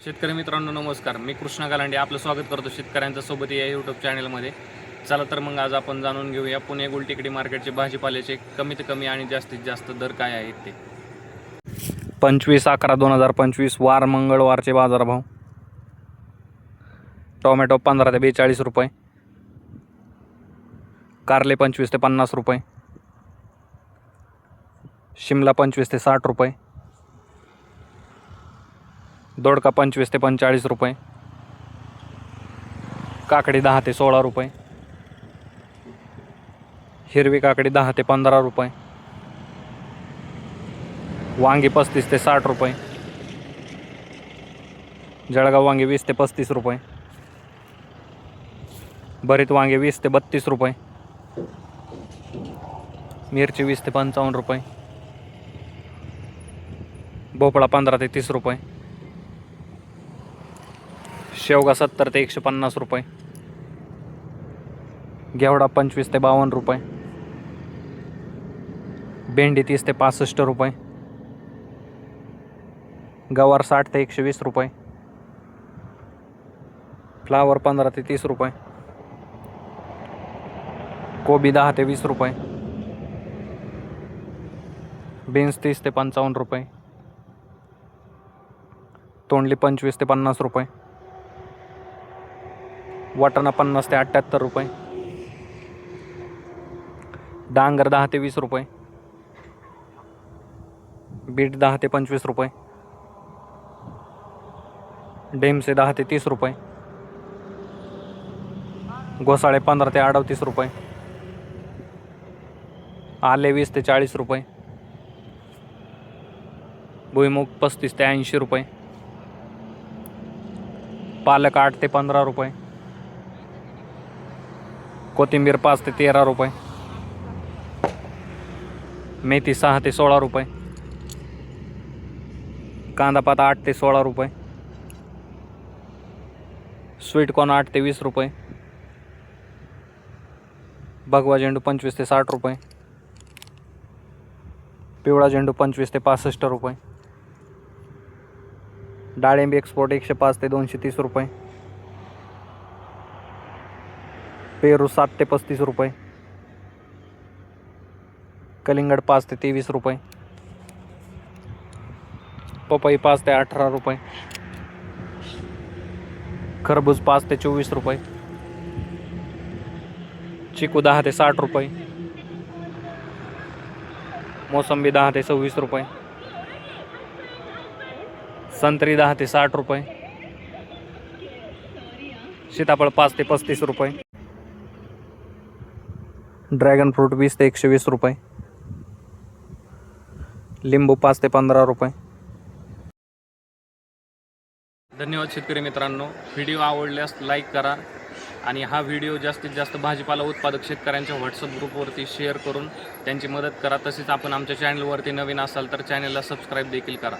शेतकरी मित्रांनो नमस्कार. मी कृष्णा गालांडे आपलं स्वागत करतो शेतकऱ्यांच्या सोबत या यूट्यूब चॅनलमध्ये चला तर मग आज आपण जाणून घेऊया पुणे गुलटेकडी मार्केटचे भाजीपाल्याचे कमीत कमी आणि जास्तीत जास्त दर काय आहेत ते. पंचवीस अकरा दोन हजार पंचवीस वार मंगळवारचे बाजारभाव. टोमॅटो पंधरा ते बेचाळीस रुपये. कारले पंचवीस ते पन्नास रुपये. शिमला पंचवीस ते साठ रुपये. दोडका पंचवीस ते पंचेचाळीस रुपये. काकडी दहा ते सोळा रुपये. हिरवी काकडी दहा ते पंधरा रुपये. वांगी पस्तीस ते साठ रुपये. जळगाव वांगी वीस ते पस्तीस रुपये. भरीत वांगे वीस ते बत्तीस रुपये. मिरची वीस ते पंचावन्न रुपये. भोपळा पंधरा ते तीस रुपये. शेवगा सत्तर ते एकशे पन्नास रुपये. घेवडा पंचवीस ते बावन्न रुपये. भेंडी तीस ते पासष्ट रुपये. गवार साठ ते एकशे वीस रुपये. फ्लावर पंधरा ते तीस रुपये. कोबी दहा ते वीस रुपये. बीन्स तीस ते पंचावन्न रुपये. तोंडली पंचवीस ते पन्नास रुपये. वाटाणा पन्नास ते अठ्ठ्याहत्तर रुपये. डांगर दहा ते वीस रुपये. बीट दहा ते पंचवीस रुपये. डेमसे दहा ते तीस रुपये. घोसाळे पंधरा ते अडतीस रुपये. आले वीस ते चाळीस रुपये. भुईमुग पस्तीस ते ऐंशी रुपये. पालक आठ ते पंधरा रुपये. कोथिंबीर पाच ते तेरा रुपये. मेथी सहा ते सोळा रुपये. कांदापात आठ ते सोळा रुपये. स्वीटकॉर्न आठ ते वीस रुपये. भगवा झेंडू पंचवीस ते साठ रुपये. पिवळा झेंडू पंचवीस ते पासष्ट रुपये. डाळिंब एक्सपोर्ट एकशे पाच ते दोनशे तीस रुपये. पेरू सात ते पस्तीस रुपये. कलिंगड पाच ते तेवीस रुपये. पपई पाच ते अठरा रुपये. खरबूज पाच ते चोवीस रुपये. चिकू दहा ते साठ रुपये. मोसंबी दहा ते सव्वीस रुपये. संत्री दहा ते साठ रुपये. सीताफळ पाच ते पस्तीस रुपये. ड्रॅगन फ्रूट वीस ते एकशे वीस रुपये. लिंबू पाच ते पंधरा रुपये. धन्यवाद शेतकरी मित्रांनो. व्हिडिओ आवडल्यास लाईक करा आणि हा व्हिडिओ जास्तीत जास्त भाजीपाला उत्पादक शेतकऱ्यांच्या व्हॉट्सअप ग्रुपवरती शेअर करून त्यांची मदत करा. तसेच आपण आमच्या चॅनलवरती नवीन असाल तर चॅनलला सबस्क्राईब देखील करा.